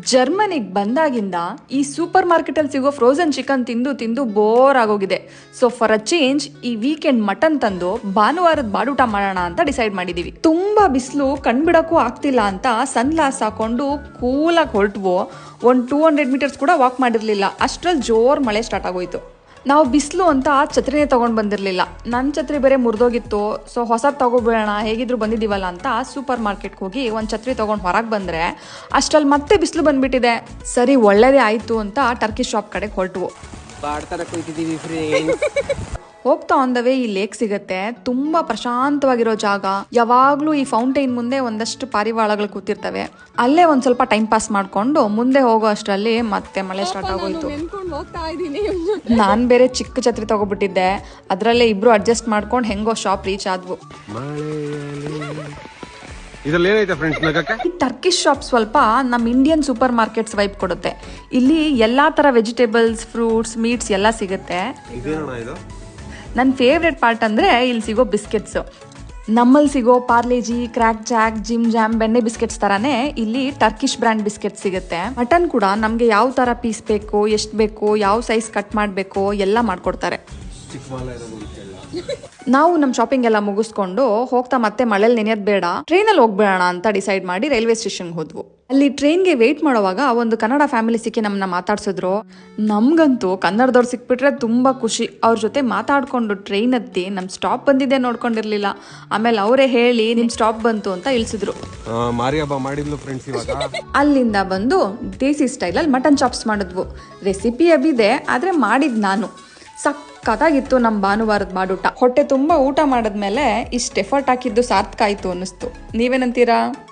ಜರ್ಮನಿಗೆ ಬಂದಾಗಿಂದ ಈ ಸೂಪರ್ ಮಾರ್ಕೆಟಲ್ಲಿ ಸಿಗೋ ಫ್ರೋಸನ್ ಚಿಕನ್ ತಿಂದು ತಿಂದು ಬೋರ್ ಆಗೋಗಿದೆ. ಸೊ ಫಾರ್ ಅ ಚೇಂಜ್ ಈ ವೀಕೆಂಡ್ ಮಟನ್ ತಂದು ಭಾನುವಾರದ ಬಾಡೂಟ ಮಾಡೋಣ ಅಂತ ಡಿಸೈಡ್ ಮಾಡಿದೀವಿ. ತುಂಬಾ ಬಿಸಿಲು ಕಣ್ಬಿಡಕ್ಕೂ ಆಗ್ತಿಲ್ಲ ಅಂತ ಸನ್ ಗ್ಲಾಸ್ ಹಾಕೊಂಡು ಕೂಲಾಗಿ ಹೊರಟ್ವು. ಒಂದು ಟೂ ಹಂಡ್ರೆಡ್ ಮೀಟರ್ಸ್ ಕೂಡ ವಾಕ್ ಮಾಡಿರಲಿಲ್ಲ. ಅಷ್ಟ್ರಲ್ಲಿ ಜೋರ್ ಮಳೆ ಸ್ಟಾರ್ಟ್ ಆಗೋಯ್ತು. ನಾವು ಬಿಸಿಲು ಅಂತ ಆ ಛತ್ರಿನೇ ತೊಗೊಂಡು ಬಂದಿರಲಿಲ್ಲ. ನನ್ನ ಛತ್ರಿ ಬೇರೆ ಮುರಿದೋಗಿತ್ತು ಸೊ ಹೊಸದು ತೊಗೊಬೇಡೋಣ, ಹೇಗಿದ್ರು ಬಂದಿದ್ದೀವಲ್ಲ ಅಂತ ಸೂಪರ್ ಮಾರ್ಕೆಟ್ಗೆ ಹೋಗಿ ಒಂದು ಛತ್ರಿ ತೊಗೊಂಡು ಹೊರಗೆ ಬಂದರೆ, ಅಷ್ಟರಲ್ಲಿ ಮತ್ತೆ ಬಿಸಿಲು ಬಂದ್ಬಿಟ್ಟಿದೆ. ಸರಿ, ಒಳ್ಳೇದೇ ಆಯಿತು ಅಂತ ಟರ್ಕಿ ಶಾಪ್ ಕಡೆ ಹೊರಟವು. ಹೋಗ್ತಾ ಆನ್ ದ ವೇ ಈ ಲೇಕ್ ಸಿಗತ್ತೆ. ತುಂಬಾ ಪ್ರಶಾಂತವಾಗಿರೋ ಜಾಗ. ಯಾವಾಗ್ಲೂ ಈ ಫೌಂಟೈನ್ ಮುಂದೆ ಒಂದಷ್ಟು ಪಾರಿವಾಳಗಳು ಕೂತಿರ್ತವೆ. ಅಲ್ಲೇ ಒಂದ್ ಸ್ವಲ್ಪ ಟೈಮ್ ಪಾಸ್ ಮಾಡ್ಕೊಂಡು ಮುಂದೆ ಹೋಗೋ ಅಷ್ಟರಲ್ಲಿ ಮತ್ತೆ ಮಳೆ ಸ್ಟಾರ್ಟ್ ಆಗೋಯ್ತು. ನಾನ್ ಬೇರೆ ಚಿಕ್ಕ ಛತ್ರಿ ತಗೋಬಿಟ್ಟಿದ್ದೆ. ಅದ್ರಲ್ಲೇ ಇಬ್ರು ಅಡ್ಜಸ್ಟ್ ಮಾಡ್ಕೊಂಡು ಹೆಂಗೋ ಶಾಪ್ ರೀಚ್ ಆದ್ವು. ಇದ್ರಲ್ಲಿ ಏನೈತೆ ಫ್ರೆಂಡ್ಸ್ ನಗಕ್ಕೆ? ಈ ಟರ್ಕಿಶ್ ಶಾಪ್ ಸ್ವಲ್ಪ ನಮ್ಮ ಇಂಡಿಯನ್ ಸೂಪರ್ ಮಾರ್ಕೆಟ್ಸ್ ವೈಪ್ ಕೊಡುತ್ತೆ. ಇಲ್ಲಿ ಎಲ್ಲಾ ತರ ವೆಜಿಟೇಬಲ್ಸ್ ಫ್ರೂಟ್ಸ್ ಮೀಟ್ಸ್ ಎಲ್ಲ ಸಿಗುತ್ತೆ. ನನ್ನ ಫೇವ್ರೆಟ್ ಪಾರ್ಟ್ ಅಂದರೆ ಇಲ್ಲಿ ಸಿಗೋ ಬಿಸ್ಕೆಟ್ಸು ನಮ್ಮಲ್ಲಿ ಸಿಗೋ Parle G Krackjack Jim Jam ಬೆಣ್ಣೆ ಬಿಸ್ಕೆಟ್ಸ್ ಥರನೇ ಇಲ್ಲಿ ಟರ್ಕಿಶ್ ಬ್ರ್ಯಾಂಡ್ ಬಿಸ್ಕೆಟ್ ಸಿಗುತ್ತೆ. ಮಟನ್ ಕೂಡ ನಮಗೆ ಯಾವ ಥರ ಪೀಸ್ ಬೇಕು, ಎಷ್ಟು ಬೇಕು, ಯಾವ ಸೈಜ್ ಕಟ್ ಮಾಡಬೇಕು ಎಲ್ಲ ಮಾಡ್ಕೊಡ್ತಾರೆ. ನಾವು ನಮ್ಮ ಶಾಪಿಂಗ್ ಎಲ್ಲ ಮುಗಿಸ್ಕೊಂಡು ಹೋಗ್ತಾ ಮತ್ತೆ ಮಳೇಲಿ ನೆನೆಯೋದು ಬೇಡ. ಟ್ರೈನಲ್ಲಿ ಹೋಗ್ಬೇಡ ಅಂತ ಡಿಸೈಡ್ ಮಾಡಿ ರೈಲ್ವೆ ಸ್ಟೇಷನ್ಗೆ ಹೋದ್ವು. ಅಲ್ಲಿ ಟ್ರೈನ್ಗೆ ವೇಟ್ ಮಾಡುವಾಗ ಒಂದು ಕನ್ನಡ ಫ್ಯಾಮಿಲಿ ಸಿಕ್ಕಿ ನಮ್ಮನ್ನ ಮಾತಾಡ್ಸಿದ್ರು. ನಮಗಂತೂ ಕನ್ನಡದವ್ರು ಸಿಕ್ಬಿಟ್ರೆ ತುಂಬಾ ಖುಷಿ. ಅವ್ರ ಜೊತೆ ಮಾತಾಡ್ಕೊಂಡು ಟ್ರೈನ್ ಹತ್ತಿ ನಮ್ಮ ಸ್ಟಾಪ್ ಬಂದಿದೆ ನೋಡ್ಕೊಂಡಿರ್ಲಿಲ್ಲ. ಆಮೇಲೆ ಅವರೇ ಹೇಳಿ ನಿಮ್ ಸ್ಟಾಪ್ ಬಂತು ಅಂತ ಇಳಿಸಿದ್ರು. ಅಲ್ಲಿಂದ ಬಂದು ದೇಸಿ ಸ್ಟೈಲಲ್ಲಿ ಮಟನ್ ಚಾಪ್ಸ್ ಮಾಡಿದ್ವು. ರೆಸಿಪಿ ಅಬಿದೆ ಆದರೆ ಮಾಡಿದ್ ನಾನು. ಸಕ್ಕತ್ತಾಗಿತ್ತು ನಮ್ಮ ಭಾನುವಾರದ ಮಾಡೂಟ ಹೊಟ್ಟೆ ತುಂಬ ಊಟ ಮಾಡಿದ್ಮೇಲೆ ಇಷ್ಟು ಎಫರ್ಟ್ ಹಾಕಿದ್ದು ಸಾರ್ಥಕ ಆಯ್ತು ಅನ್ನಿಸ್ತು. ನೀವೇನಂತೀರಾ?